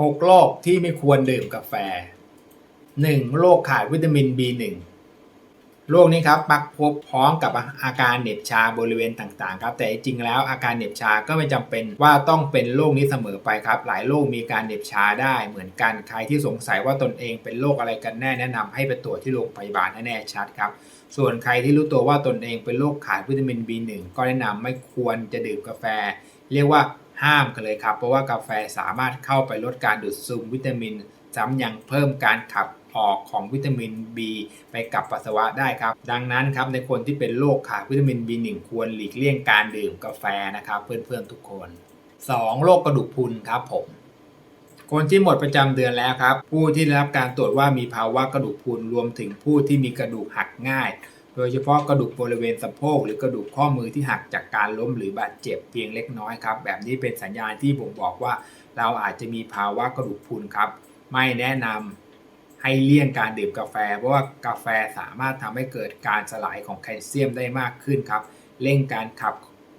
6 โรคที่ไม่ควรดื่มกาแฟ 1. โรคขาดวิตามิน B1 โรคนี้ครับมักพบพร้อมกับอาการเหน็บชาบริเวณต่างๆครับแต่จริงๆแล้วอาการเหน็บชาก็ไม่จำเป็นว่าต้องเป็นโรคนี้เสมอไปครับ หลายโรคมีการเหน็บชาได้เหมือนกันใครที่สงสัยว่าตนเองเป็นโรคอะไรกันแน่แนะนำให้ไปตรวจที่โรงพยาบาลให้แน่ชัดครับ ส่วนใครที่รู้ตัวว่าตนเองเป็นโรคขาดวิตามิน B1 ก็แนะนำไม่ควรจะดื่มกาแฟ เรียกว่า ห้ามกันเลยครับ เพราะว่ากาแฟสามารถเข้าไปลดการดูดซึมวิตามิน ซ้ำยังเพิ่มการขับออกของวิตามิน B ไปกับปัสสาวะได้ครับ ดังนั้นครับในคนที่เป็นโรคขาดวิตามิน B1 ควรหลีกเลี่ยงการดื่มกาแฟนะครับเพื่อนๆทุกคน 2. โรคกระดูกพรุนครับผมคนที่หมดประจำเดือนแล้วครับ ผู้ที่ได้รับการตรวจว่ามีภาวะกระดูกพรุนรวมถึงผู้ที่มีกระดูกหักง่าย โดยเฉพาะกระดูกบริเวณสะโพกหรือกระดูกข้อมือที่หักจากการล้มหรือบาดเจ็บเพียงเล็กน้อยครับ แบบนี้เป็นสัญญาณที่บ่งบอกว่า เราอาจจะมีภาวะกระดูกพรุนครับ ไม่แนะนำให้เลี่ยงการดื่มกาแฟ เพราะว่ากาแฟสามารถทำให้เกิดการสลายของแคลเซียมได้มากขึ้นครับ เร่งการขับ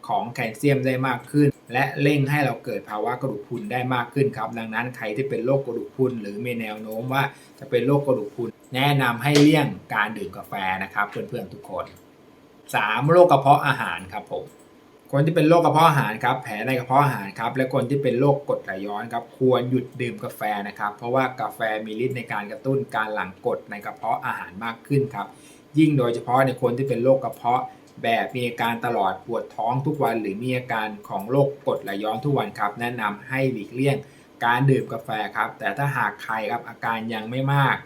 ของแคลเซียมได้มากขึ้น และเร่งให้เราเกิดภาวะกระดูกพรุนได้มากขึ้นครับ ดังนั้นใครที่เป็นโรคกระดูกพรุนหรือมีแนวโน้มว่าจะเป็นโรคกระดูกพรุนแนะนำให้เลี่ยงการดื่มกาแฟนะครับ เพื่อนๆทุกคน 3. โรคกระเพาะอาหารครับผมคนที่เป็นโรคกระเพาะอาหารครับแผลในกระเพาะอาหารครับและคนที่เป็นโรคกรดไหลย้อนครับควรหยุดดื่มกาแฟนะครับเพราะว่ากาแฟมีฤทธิ์ในการกระตุ้นการหลั่งกรดในกระเพาะอาหารมากขึ้นครับยิ่งโดยเฉพาะในคนที่เป็นโรคกระเพาะ แบบมีอาการตลอดปวดท้องทุกวัน หรือมีอาการของโรคกรดไหลย้อนทุกวันครับ แนะนำให้หลีกเลี่ยงการดื่มกาแฟครับ แต่ถ้าหากใครครับอาการยังไม่มาก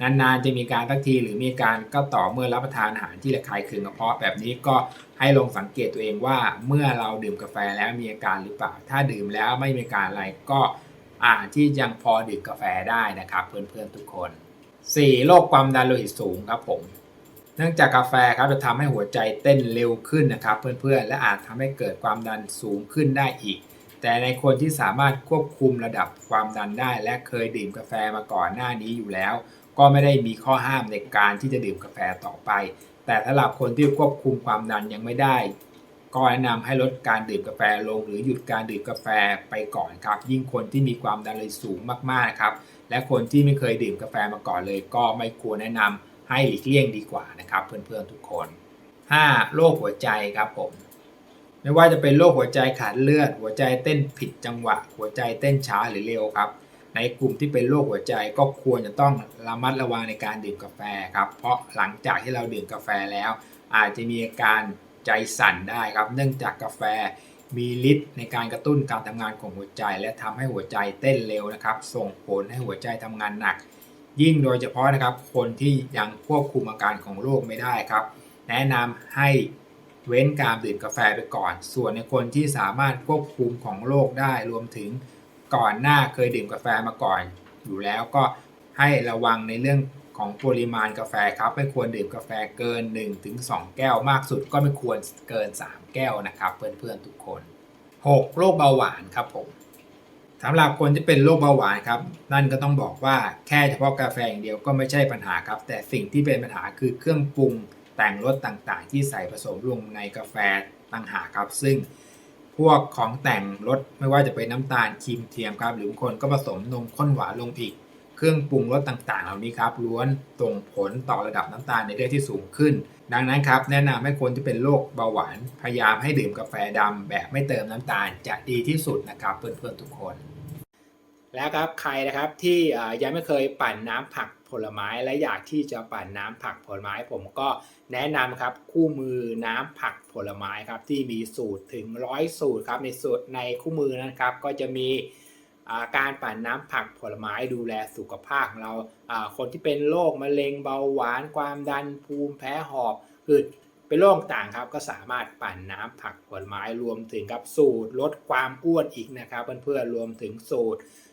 นานๆจะมีการสักทีหรือมีการก็ต่อเมื่อรับประทานอาหารที่ระคายเคืองกระเพาะแบบนี้ก็ให้ลองสังเกตตัวเองว่าเมื่อเราดื่มกาแฟแล้วมีอาการหรือเปล่า ถ้าดื่มแล้วไม่มีอาการอะไรก็อาจที่ยังพอดื่มกาแฟได้นะครับ เพื่อนๆทุกคน 4. โรคความดันโลหิตสูงครับผม เนื่องจากกาแฟครับจะทำให้หัวใจเต้นเร็วขึ้นนะครับ เพื่อนๆ และอาจทำให้เกิดความดันสูงขึ้นได้อีก แต่ในคนที่สามารถควบคุมระดับความดันได้ และเคยดื่มกาแฟมาก่อนหน้านี้อยู่แล้ว ก็ไม่ได้มีข้อห้ามในการที่จะดื่มกาแฟต่อไป แต่สำหรับคนที่ควบคุมความดันยังไม่ได้ ก็แนะนำให้ลดการดื่มกาแฟลง หรือหยุดการดื่มกาแฟไปก่อนครับ ยิ่งคนที่มีความดันโลหิตสูงมากๆครับและคนที่ไม่เคยดื่มกาแฟมาก่อนเลย ก็ไม่ควรแนะนำ ให้หลีกเลี่ยงดีกว่านะครับเพื่อนๆทุกคน 5. โรคหัวใจครับผมไม่ว่าจะเป็นโรคหัวใจขาดเลือด หัวใจเต้นผิดจังหวะ หัวใจเต้นช้าหรือเร็วครับ ในกลุ่มที่เป็นโรคหัวใจก็ควรจะต้องระมัดระวังในการดื่มกาแฟครับ เพราะหลังจากที่เราดื่มกาแฟแล้ว อาจจะมีอาการใจสั่นได้ครับ เนื่องจากกาแฟมีฤทธิ์ในการกระตุ้นการทำงานของหัวใจ และทำให้หัวใจเต้นเร็วนะครับ ส่งผลให้หัวใจทำงานหนัก ยิ่งโดยเฉพาะนะครับคนที่ยังควบคุมอาการของโรคไม่ได้ครับ แนะนำให้เว้นการดื่มกาแฟไปก่อน ส่วนในคนที่สามารถควบคุมของโรคได้รวมถึงก่อนหน้าเคยดื่มกาแฟมาก่อน อยู่แล้วก็ให้ระวังในเรื่องของปริมาณกาแฟครับไม่ควรดื่มกาแฟเกิน 1-2 แก้วมากสุดก็ไม่ควรเกิน 3 แก้วนะครับ เพื่อนๆทุกคน 6. โรคเบาหวานครับผม สำหรับคนที่เป็นโรคเบาหวานครับ นั่นก็ต้องบอกว่าแค่เฉพาะกาแฟอย่างเดียวก็ไม่ใช่ปัญหาครับ แต่สิ่งที่เป็นปัญหาคือเครื่องปรุงแต่งรสต่างๆ ที่ใส่ผสมลงในกาแฟต่างหากครับ ซึ่งพวกของแต่งรสไม่ว่าจะเป็นน้ำตาลครีมเทียมครับ หรือบางคนก็ผสมนมข้นหวานลงอีก เครื่องปรุงรสต่างๆ เหล่านี้ครับล้วนส่งผลต่อระดับน้ำตาลในเลือดที่สูงขึ้น ดังนั้นครับแนะนำให้คนที่เป็นโรคเบาหวานพยายามให้ดื่มกาแฟดำแบบไม่เติมน้ำตาลจะดีที่สุดนะครับเพื่อนๆทุกคน แล้วครับใครนะครับที่ยังไม่เคยปั่นน้ำผักผลไม้และอยากที่จะปั่นน้ำผักผลไม้ ผมก็แนะนำครับคู่มือน้ำผักผลไม้ครับที่มีสูตรถึงร้อยสูตรครับในสูตรในคู่มือนะครับก็จะมีการปั่นน้ำผักผลไม้ดูแลสุขภาพของเราคนที่เป็นโรคมะเร็งเบาหวานความดันภูมิแพ้หอบคือเป็นโรคต่างครับก็สามารถปั่นน้ำผักผลไม้รวมถึงกับสูตรลดความอ้วนอีกนะครับเพื่อนๆรวมถึงสูตร